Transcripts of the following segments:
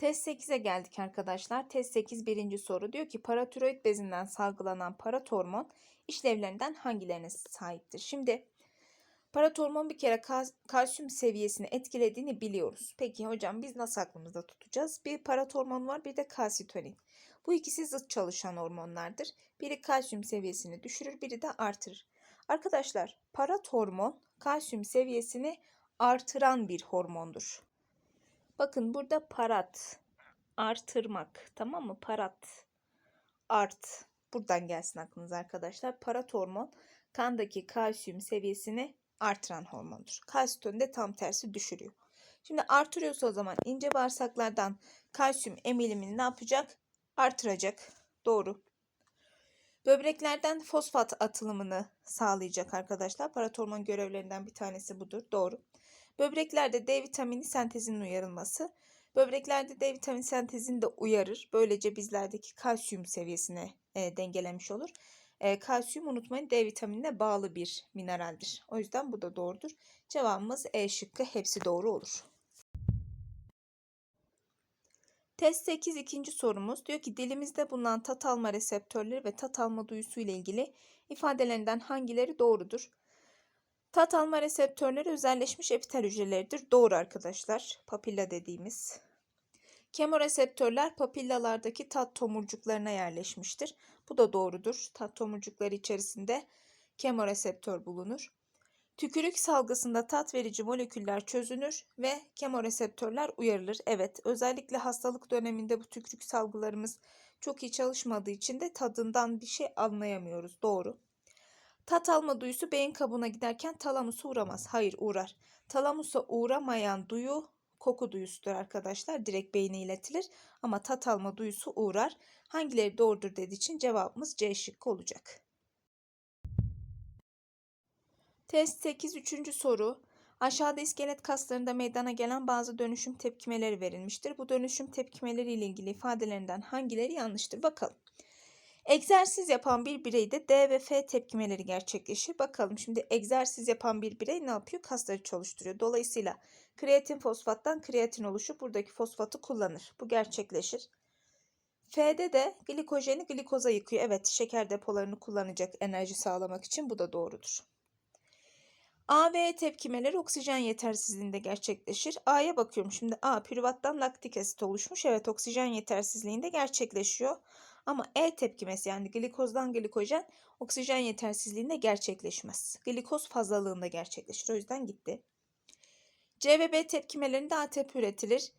Test 8'e geldik arkadaşlar. Test 8 birinci soru. Diyor ki paratiroid bezinden salgılanan paratormon işlevlerinden hangilerine sahiptir? Şimdi paratormon bir kere kal- kalsiyum seviyesini etkilediğini biliyoruz. Peki hocam biz nasıl aklımızda tutacağız? Bir paratormon var bir de kalsitonin. Bu ikisi zıt çalışan hormonlardır. Biri kalsiyum seviyesini düşürür, biri de artırır. Arkadaşlar, paratormon kalsiyum seviyesini artıran bir hormondur. Bakın burada parat, artırmak, tamam mı? Parat, art. Buradan gelsin aklınıza arkadaşlar. Paratormon kandaki kalsiyum seviyesini artıran hormondur. Kalsiton de tam tersi düşürüyor. Şimdi artırıyorsa o zaman ince bağırsaklardan kalsiyum emilimini ne yapacak? Artıracak. Doğru. Böbreklerden fosfat atılımını sağlayacak arkadaşlar. Paratormon görevlerinden bir tanesi budur. Doğru. Böbreklerde D vitamini sentezinin uyarılması. Böbreklerde D vitamini sentezini de uyarır. Böylece bizlerdeki kalsiyum seviyesini e, dengelemiş olur. E, kalsiyum unutmayın D vitaminine bağlı bir mineraldir. O yüzden bu da doğrudur. Cevabımız E şıkkı hepsi doğru olur. Test 8 ikinci sorumuz diyor ki dilimizde bulunan tat alma reseptörleri ve tat alma duyusu ile ilgili ifadelerinden hangileri doğrudur? Tat alma reseptörleri özelleşmiş epitel hücreleridir. Doğru arkadaşlar. Papilla dediğimiz. Kemoreseptörler papillalardaki tat tomurcuklarına yerleşmiştir. Bu da doğrudur. Tat tomurcukları içerisinde kemoreseptör bulunur. Tükürük salgısında tat verici moleküller çözünür ve kemoreseptörler uyarılır. Evet, özellikle hastalık döneminde bu tükürük salgılarımız çok iyi çalışmadığı için de tadından bir şey anlayamıyoruz. Doğru. Tat alma duyusu beyin kabuğuna giderken talamusa uğramaz. Hayır uğrar. Talamusa uğramayan duyu koku duyusudur arkadaşlar. Direkt beyne iletilir. Ama tat alma duyusu uğrar. Hangileri doğrudur dediği için cevabımız C şıkkı olacak. Test 8 3. soru. Aşağıda iskelet kaslarında meydana gelen bazı dönüşüm tepkimeleri verilmiştir. Bu dönüşüm tepkimeleri ile ilgili ifadelerinden hangileri yanlıştır? Bakalım. Egzersiz yapan bir bireyde D ve F tepkimeleri gerçekleşir. Bakalım şimdi egzersiz yapan bir birey ne yapıyor? Kasları çalıştırıyor. Dolayısıyla kreatin fosfattan kreatin oluşup buradaki fosfatı kullanır. Bu gerçekleşir. F'de de glikojeni glikoza yıkıyor. Evet şeker depolarını kullanacak enerji sağlamak için bu da doğrudur. A ve E tepkimeleri oksijen yetersizliğinde gerçekleşir. A'ya bakıyorum şimdi. A pürüvattan laktik asit oluşmuş. Evet oksijen yetersizliğinde gerçekleşiyor. Ama E tepkimesi yani glikozdan glikojen oksijen yetersizliğinde gerçekleşmez. Glikoz fazlalığında gerçekleşir. O yüzden gitti. C ve B tepkimelerinde ATP üretilir.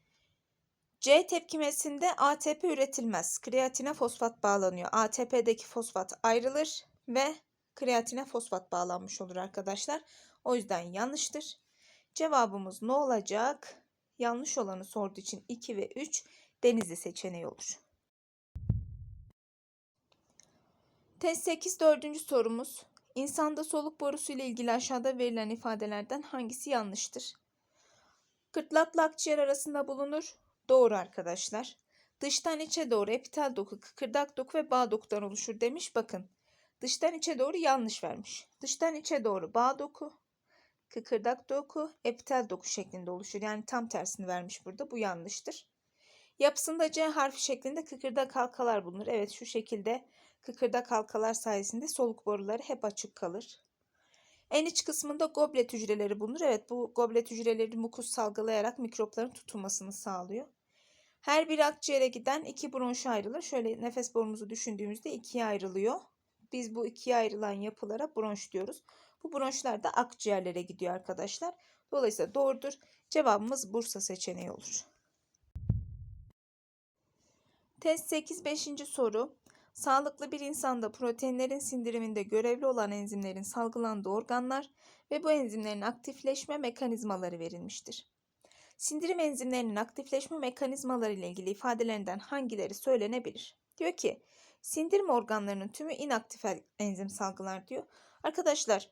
C tepkimesinde ATP üretilmez. Kreatine fosfat bağlanıyor. ATP'deki fosfat ayrılır ve kreatine fosfat bağlanmış olur arkadaşlar. O yüzden yanlıştır. Cevabımız ne olacak? Yanlış olanı sorduğu için 2 ve 3 denizli seçeneği olur. Test 8 dördüncü sorumuz. İnsanda soluk borusu ile ilgili aşağıda verilen ifadelerden hangisi yanlıştır? Gırtlakla akciğer arasında bulunur. Doğru arkadaşlar. Dıştan içe doğru epitel doku, kıkırdak doku ve bağ dokudan oluşur demiş. Bakın. Dıştan içe doğru yanlış vermiş. Dıştan içe doğru bağ doku, kıkırdak doku, epitel doku şeklinde oluşur. Yani tam tersini vermiş burada. Bu yanlıştır. Yapısında C harfi şeklinde kıkırdak halkalar bulunur. Evet şu şekilde kıkırdak halkalar sayesinde soluk boruları hep açık kalır. En iç kısmında goblet hücreleri bulunur. Evet bu goblet hücreleri mukus salgılayarak mikropların tutulmasını sağlıyor. Her bir akciğere giden iki bronş ayrılır. Şöyle nefes borumuzu düşündüğümüzde ikiye ayrılıyor. Biz bu ikiye ayrılan yapılara bronş diyoruz. Bu bronşlar da akciğerlere gidiyor arkadaşlar. Dolayısıyla doğrudur. Cevabımız Bursa seçeneği olur. Test 8 5. soru. Sağlıklı bir insanda proteinlerin sindiriminde görevli olan enzimlerin salgılandığı organlar ve bu enzimlerin aktifleşme mekanizmaları verilmiştir. Sindirim enzimlerinin aktifleşme mekanizmaları ile ilgili ifadelerinden hangileri söylenebilir? Diyor ki sindirim organlarının tümü inaktif enzim salgılar diyor. Arkadaşlar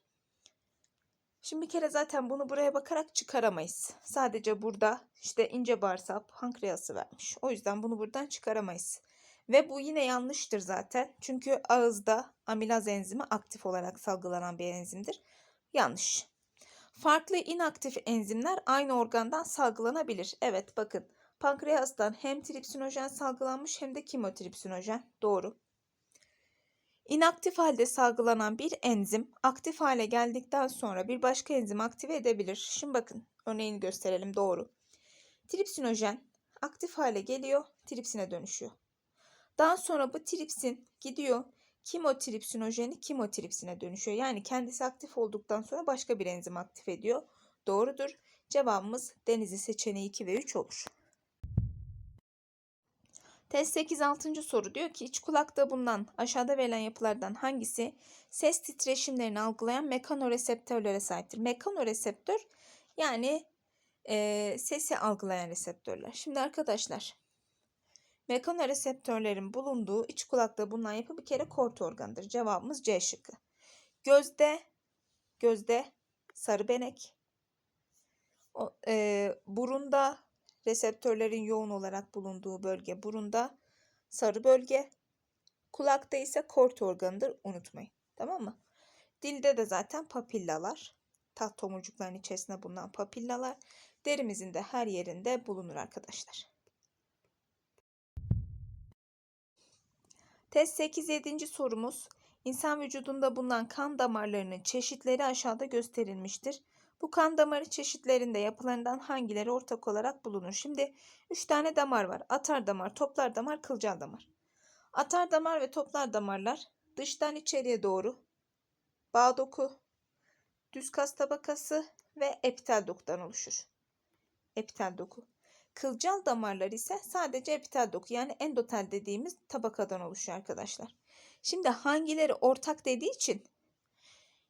şimdi bir kere zaten bunu buraya bakarak çıkaramayız. Sadece burada işte ince bağırsağı pankreası vermiş. O yüzden bunu buradan çıkaramayız. Ve bu yine yanlıştır zaten. Çünkü ağızda amilaz enzimi aktif olarak salgılanan bir enzimdir. Yanlış. Farklı inaktif enzimler aynı organdan salgılanabilir. Evet bakın Pankreastan hem tripsinojen salgılanmış hem de kimotripsinojen. Doğru. İnaktif halde salgılanan bir enzim aktif hale geldikten sonra bir başka enzim aktive edebilir. Şimdi bakın örneğini gösterelim doğru. Tripsinojen aktif hale geliyor, tripsine dönüşüyor. Daha sonra bu tripsin gidiyor kimotripsinojeni kimotripsine dönüşüyor. Yani kendisi aktif olduktan sonra başka bir enzim aktif ediyor. Doğrudur. Cevabımız Denizli seçeneği 2 ve 3 olur. Test 8 6. soru diyor ki iç kulakta bulunan aşağıda verilen yapılardan hangisi ses titreşimlerini algılayan mekanoreseptörlere sahiptir? Mekanoreseptör yani e, sesi algılayan reseptörler. Şimdi arkadaşlar mekanoreseptörlerin bulunduğu iç kulakta bulunan yapı bir kere kort organıdır. Cevabımız C şıkkı. Gözde gözde sarı benek. O, e, burunda reseptörlerin yoğun olarak bulunduğu bölge burunda sarı bölge. Kulakta ise kort organıdır unutmayın. Tamam mı? Dilde de zaten papillalar. Taht tomurcukların içerisinde bulunan papillalar. Derimizin de her yerinde bulunur arkadaşlar. Test 8 7. sorumuz. İnsan vücudunda bulunan kan damarlarının çeşitleri aşağıda gösterilmiştir. Bu kan damarı çeşitlerinde yapılarından hangileri ortak olarak bulunur? Şimdi 3 tane damar var. Atar damar, toplar damar, kılcal damar. Atar damar ve toplar damarlar dıştan içeriye doğru bağ doku, düz kas tabakası ve epitel dokudan oluşur. Epitel doku. Kılcal damarlar ise sadece epitel doku yani endotel dediğimiz tabakadan oluşuyor arkadaşlar. Şimdi hangileri ortak dediği için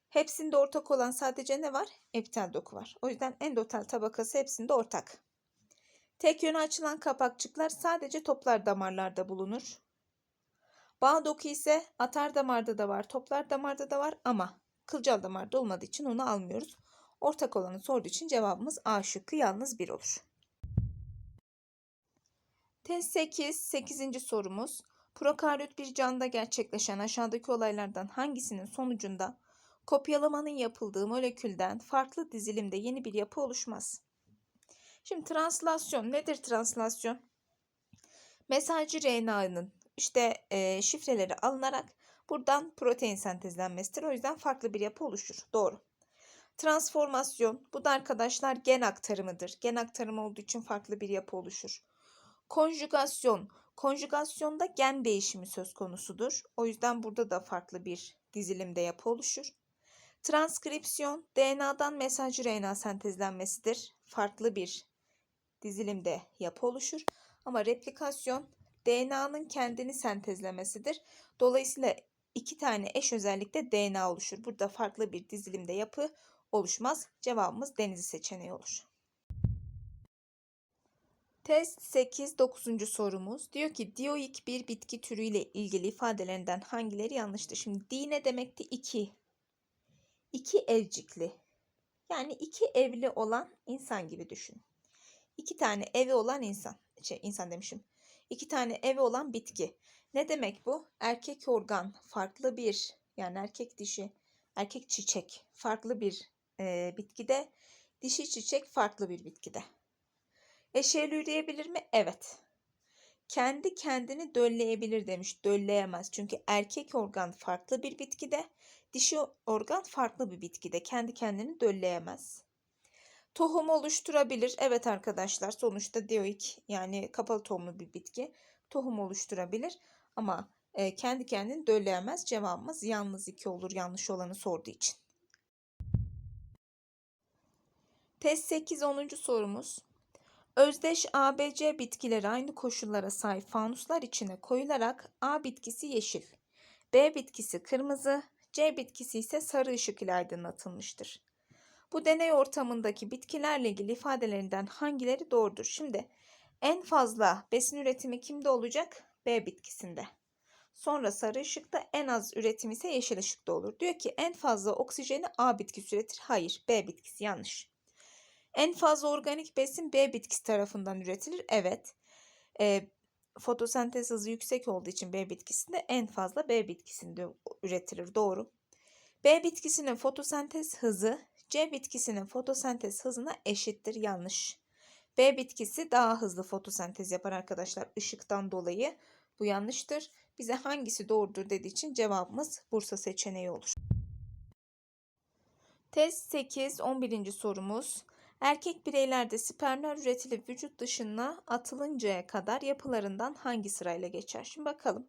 hepsinde ortak olan sadece ne var? Epitel doku var. O yüzden endotel tabakası hepsinde ortak. Tek yöne açılan kapakçıklar sadece toplar damarlarda bulunur. Bağ doku ise atar damarda da var, toplar damarda da var ama kılcal damarda olmadığı için onu almıyoruz. Ortak olanı sorduğu için cevabımız A şıkkı yalnız 1 olur. Test 8, 8. sorumuz. Prokaryot bir canlıda gerçekleşen aşağıdaki olaylardan hangisinin sonucunda kopyalamanın yapıldığı molekülden farklı dizilimde yeni bir yapı oluşmaz? Şimdi translasyon nedir translasyon? Mesajcı RNA'nın işte e, şifreleri alınarak buradan protein sentezlenmesidir. O yüzden farklı bir yapı oluşur. Doğru. Transformasyon bu da arkadaşlar gen aktarımıdır. Gen aktarımı olduğu için farklı bir yapı oluşur. Konjugasyon. Konjugasyonda gen değişimi söz konusudur. O yüzden burada da farklı bir dizilimde yapı oluşur. Transkripsiyon DNA'dan mesaj RNA sentezlenmesidir. Farklı bir dizilimde yapı oluşur. Ama replikasyon DNA'nın kendini sentezlemesidir. Dolayısıyla iki tane eş özellikte DNA oluşur. Burada farklı bir dizilimde yapı oluşmaz. Cevabımız denizi seçeneği olur. Test 8 9. sorumuz diyor ki dioik bir bitki türüyle ilgili ifadelerinden hangileri yanlıştır? Şimdi di ne demekti? 2. 2 evcikli. Yani iki evli olan insan gibi düşün. İki tane evi olan insan. Şey insan demişim. İki tane evi olan bitki. Ne demek bu? Erkek organ farklı bir yani erkek dişi, erkek çiçek farklı bir e, bitkide, dişi çiçek farklı bir bitkide. Eşeğli üreyebilir mi? Evet. Kendi kendini dölleyebilir demiş. Dölleyemez. Çünkü erkek organ farklı bir bitkide, dişi organ farklı bir bitkide. Kendi kendini dölleyemez. Tohum oluşturabilir. Evet arkadaşlar sonuçta dioik yani kapalı tohumlu bir bitki tohum oluşturabilir. Ama e, kendi kendini dölleyemez. Cevabımız yalnız 2 olur yanlış olanı sorduğu için. Test 8 10. sorumuz. Özdeş ABC bitkileri aynı koşullara sahip fanuslar içine koyularak A bitkisi yeşil, B bitkisi kırmızı, C bitkisi ise sarı ışık ile aydınlatılmıştır. Bu deney ortamındaki bitkilerle ilgili ifadelerinden hangileri doğrudur? Şimdi en fazla besin üretimi kimde olacak? B bitkisinde. Sonra sarı ışıkta en az üretim ise yeşil ışıkta olur. Diyor ki en fazla oksijeni A bitkisi üretir. Hayır B bitkisi yanlış. En fazla organik besin B bitkisi tarafından üretilir. Evet. E, fotosentez hızı yüksek olduğu için B bitkisinde en fazla B bitkisinde üretilir. Doğru. B bitkisinin fotosentez hızı C bitkisinin fotosentez hızına eşittir. Yanlış. B bitkisi daha hızlı fotosentez yapar arkadaşlar ışıktan dolayı. Bu yanlıştır. Bize hangisi doğrudur dediği için cevabımız Bursa seçeneği olur. Test 8 11. sorumuz. Erkek bireylerde spermler üretilip vücut dışına atılıncaya kadar yapılarından hangi sırayla geçer? Şimdi bakalım.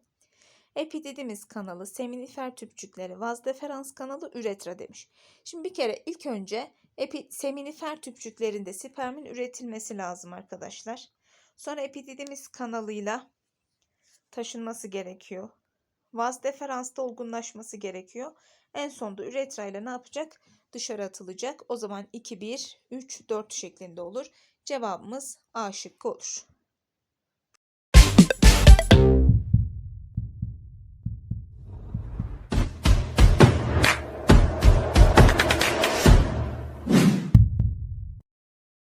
Epididimiz kanalı, seminifer tüpçükleri, vazdeferans kanalı, üretra demiş. Şimdi bir kere ilk önce epi, seminifer tüpçüklerinde spermin üretilmesi lazım arkadaşlar. Sonra epididimiz kanalıyla taşınması gerekiyor. Vazdeferansta olgunlaşması gerekiyor. En sonunda üretra ile ne yapacak? Dışarı atılacak. O zaman 2, 1, 3, 4 şeklinde olur. Cevabımız A şıkkı olur.